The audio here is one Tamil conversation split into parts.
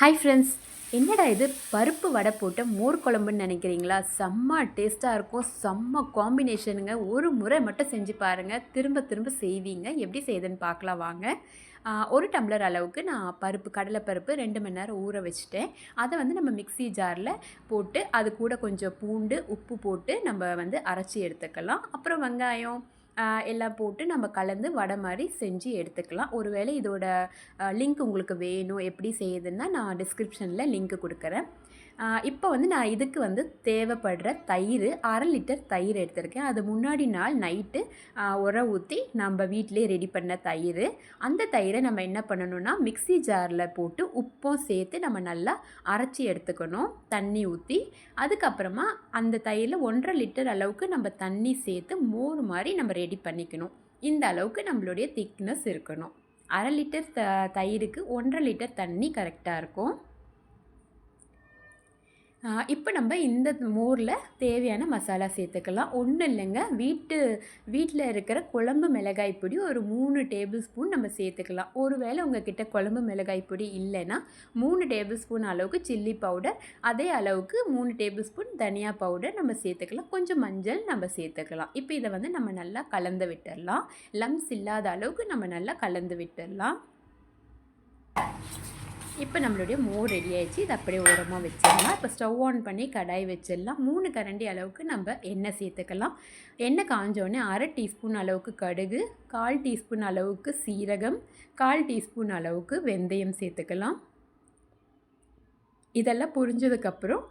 ஹாய் ஃப்ரெண்ட்ஸ் என்னடா இது? பருப்பு வடை போட்ட மோர் குழம்புன்னு நினைக்கிறீங்களா? செம்ம டேஸ்ட்டாக இருக்கும். செம்ம காம்பினேஷனுங்க ஒரு முறை மட்டும் செஞ்சு பாருங்கள் திரும்ப திரும்ப செய்வீங்க. எப்படி செய்யுதுன்னு பார்க்கலாம் வாங்க. ஒரு டம்ளர் அளவுக்கு நான் பருப்பு கடலைப்பருப்பு ரெண்டு மணி நேரம் ஊற வச்சுட்டேன். அதை வந்து நம்ம மிக்ஸி ஜாரில் போட்டு அது கூட கொஞ்சம் பூண்டு உப்பு போட்டு நம்ம வந்து அரைச்சி எடுத்துக்கலாம். அப்புறம் வெங்காயம் எல்லாம் போட்டு நம்ம கலந்து வடை மாதிரி செஞ்சு எடுத்துக்கலாம். ஒருவேளை இதோட லிங்க் உங்களுக்கு வேணும் எப்படி செய்யுதுன்னா நான் டிஸ்கிரிப்ஷனில் லிங்க் கொடுக்குறேன். இப்போ வந்து நான் இதுக்கு வந்து தேவைப்படுற தயிர் அரை லிட்டர் தயிர் எடுத்திருக்கேன். அது முன்னாடி நாள் நைட்டு உர ஊற்றி நம்ம வீட்டிலே ரெடி பண்ண தயிர். அந்த தயிரை நம்ம என்ன பண்ணணும்னா மிக்ஸி ஜாரில் போட்டு உப்பும் சேர்த்து நம்ம நல்லா அரைச்சி எடுத்துக்கணும். தண்ணி ஊற்றி அதுக்கப்புறமா அந்த தயிரில் ஒன்றரை லிட்டர் அளவுக்கு நம்ம தண்ணி சேர்த்து மோர் மாதிரி நம்ம ரெடி பண்ணிக்கணும். இந்த அளவுக்கு நம்மளுடைய திக்னஸ் இருக்கணும். அரை லிட்டர் த தயிருக்கு ஒன்றரை லிட்டர் தண்ணி கரெக்டாக இருக்கும். இப்போ நம்ம இந்த மோரில் தேவையான மசாலா சேர்த்துக்கலாம். ஒன்றும் இல்லைங்க வீட்டு வீட்டில் இருக்கிற குழம்பு மிளகாய் பொடி ஒரு மூணு டேபிள் ஸ்பூன் நம்ம சேர்த்துக்கலாம். ஒருவேளை உங்ககிட்ட குழம்பு மிளகாய் பொடி இல்லைன்னா மூணு டேபிள் ஸ்பூன் அளவுக்கு சில்லி பவுடர் அதே அளவுக்கு மூணு டேபிள் ஸ்பூன் தனியா பவுடர் நம்ம சேர்த்துக்கலாம். கொஞ்சம் மஞ்சள் நம்ம சேர்த்துக்கலாம். இப்போ இதை வந்து நம்ம நல்லா கலந்து விட்டுடலாம் லம்ஸ் இல்லாத அளவுக்கு நம்ம நல்லா கலந்து விட்டுடலாம் இப்போ நம்மளுடைய மோர் ரெடி ஆயிடுச்சு. இது அப்படியே ஓரமாக வச்சிடலாம். இப்போ ஸ்டவ் ஆன் பண்ணி கடாய் வச்சிடலாம். மூணு கரண்டி அளவுக்கு நம்ம எண்ணெய் சேர்த்துக்கலாம். எண்ணெய் காஞ்சோடனே அரை டீஸ்பூன் அளவுக்கு கடுகு கால் டீஸ்பூன் அளவுக்கு சீரகம் கால் டீஸ்பூன் அளவுக்கு வெந்தயம் சேர்த்துக்கலாம். இதெல்லாம் புரிஞ்சதுக்கப்புறம்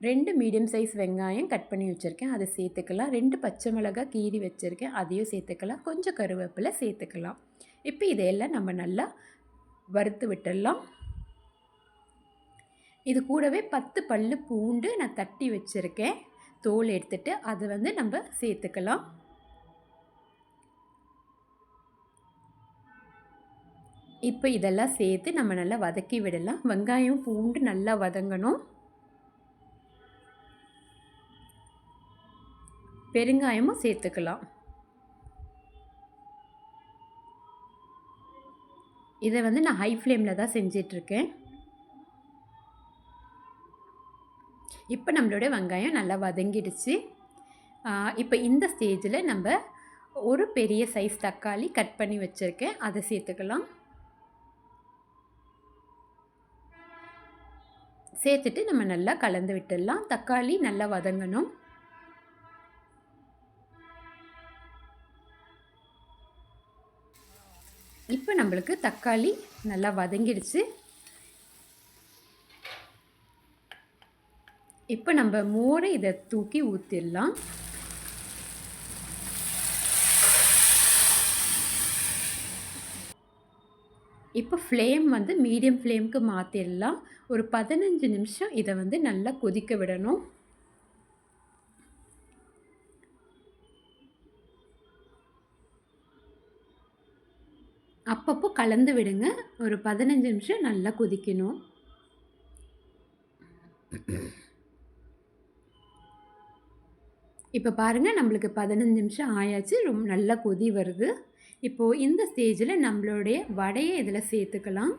ரெண்டு மீடியம் சைஸ் வெங்காயம் கட் பண்ணி வச்சுருக்கேன். அதை சேர்த்துக்கலாம். ரெண்டு பச்சை மிளகாய் கீறி வச்சுருக்கேன். அதையும் சேர்த்துக்கலாம். கொஞ்சம் கருவேப்பிலை சேர்த்துக்கலாம். இப்போ இதையெல்லாம் நம்ம நல்லா வறுத்து விட்டுடலாம். இது கூடவே பத்து பல் பூண்டு நான் தட்டி வச்சுருக்கேன். தோல் எடுத்துட்டு அதை வந்து நம்ம சேர்த்துக்கலாம். இப்போ இதெல்லாம் சேர்த்து நம்ம நல்லா வதக்கி விடலாம். வெங்காயம் பூண்டு நல்லா வதங்கணும். பெருங்காயமும் சேர்த்துக்கலாம். இதை வந்து நான் ஹை ஃப்ளேமில் தான் செஞ்சிட்ருக்கேன். இப்போ நம்மளோட வெங்காயம் நல்லா வதங்கிடுச்சு. இப்போ இந்த ஸ்டேஜில் நம்ம ஒரு பெரிய சைஸ் தக்காளி கட் பண்ணி வச்சுருக்கேன். அதை சேர்த்துக்கலாம். சேர்த்துட்டு நம்ம நல்லா கலந்து விட்டுடலாம். தக்காளி நல்லா வதங்கணும். இப்போ நம்மளுக்கு தக்காளி நல்லா வதங்கிடுச்சு. இப்போ நம்ம மோரை இதை தூக்கி ஊற்றிடலாம் இப்போ ஃப்ளேம் வந்து மீடியம் ஃப்ளேமுக்கு மாற்றிடலாம் ஒரு பதினஞ்சு நிமிஷம் இதை வந்து நல்லா கொதிக்க விடணும். அப்பப்போ கலந்து விடுங்க. ஒரு பதினஞ்சு நிமிஷம் நல்லா கொதிக்கணும். இப்போ பாருங்கள் நம்மளுக்கு பதினஞ்சு நிமிஷம் ஆயாச்சு. ரொம்ப நல்லா கொதி வருது. இப்போது இந்த ஸ்டேஜில் நம்மளுடைய வடையை இதில் சேர்த்துக்கலாம்.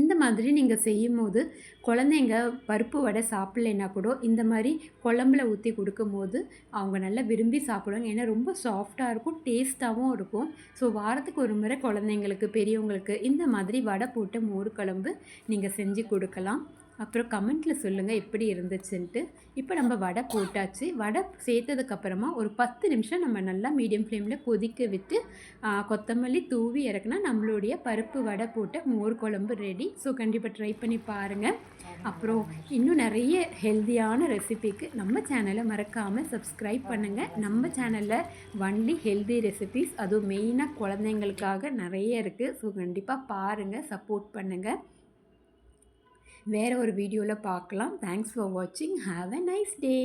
இந்த மாதிரி நீங்கள் செய்யும்போது குழந்தைங்க பருப்பு வடை சாப்பிட்லைன்னா கூட இந்த மாதிரி குழம்புல ஊற்றி கொடுக்கும்போது அவங்க நல்லா விரும்பி சாப்பிடுவாங்க. ஏன்னா ரொம்ப சாஃப்டாக இருக்கும் டேஸ்ட்டாகவும் இருக்கும். ஸோ வாரத்துக்கு ஒரு முறை குழந்தைங்களுக்கு பெரியவங்களுக்கு இந்த மாதிரி வடை போட்டு மோர் குழம்பு நீங்கள் செஞ்சு கொடுக்கலாம். அப்புறம் கமெண்ட்டில் சொல்லுங்கள் எப்படி இருந்துச்சுன்ட்டு. இப்போ நம்ம வடை போட்டாச்சு. வடை சேர்த்ததுக்கப்புறமா ஒரு பத்து நிமிஷம் நம்ம நல்லா மீடியம் ஃப்ளேமில் கொதிக்க விட்டு கொத்தமல்லி தூவி இறக்குனா நம்மளுடைய பருப்பு வடை போட்ட மோர் குழம்பு ரெடி ஸோ கண்டிப்பாக ட்ரை பண்ணி பாருங்கள் அப்புறம் இன்னும் நிறைய ஹெல்த்தியான ரெசிபிக்கு நம்ம சேனலை மறக்காமல் சப்ஸ்கிரைப் பண்ணுங்கள் நம்ம சேனலில் ஒன்லி ஹெல்தி ரெசிபிஸ் அதுவும் மெயினாக குழந்தைங்களுக்காக நிறைய இருக்குது ஸோ கண்டிப்பாக பாருங்கள் சப்போர்ட் பண்ணுங்கள் வேறு ஒரு வீடியோவில் பார்க்கலாம் தேங்க்ஸ் ஃபார் வாட்சிங் ஹாவ் அ நைஸ் டே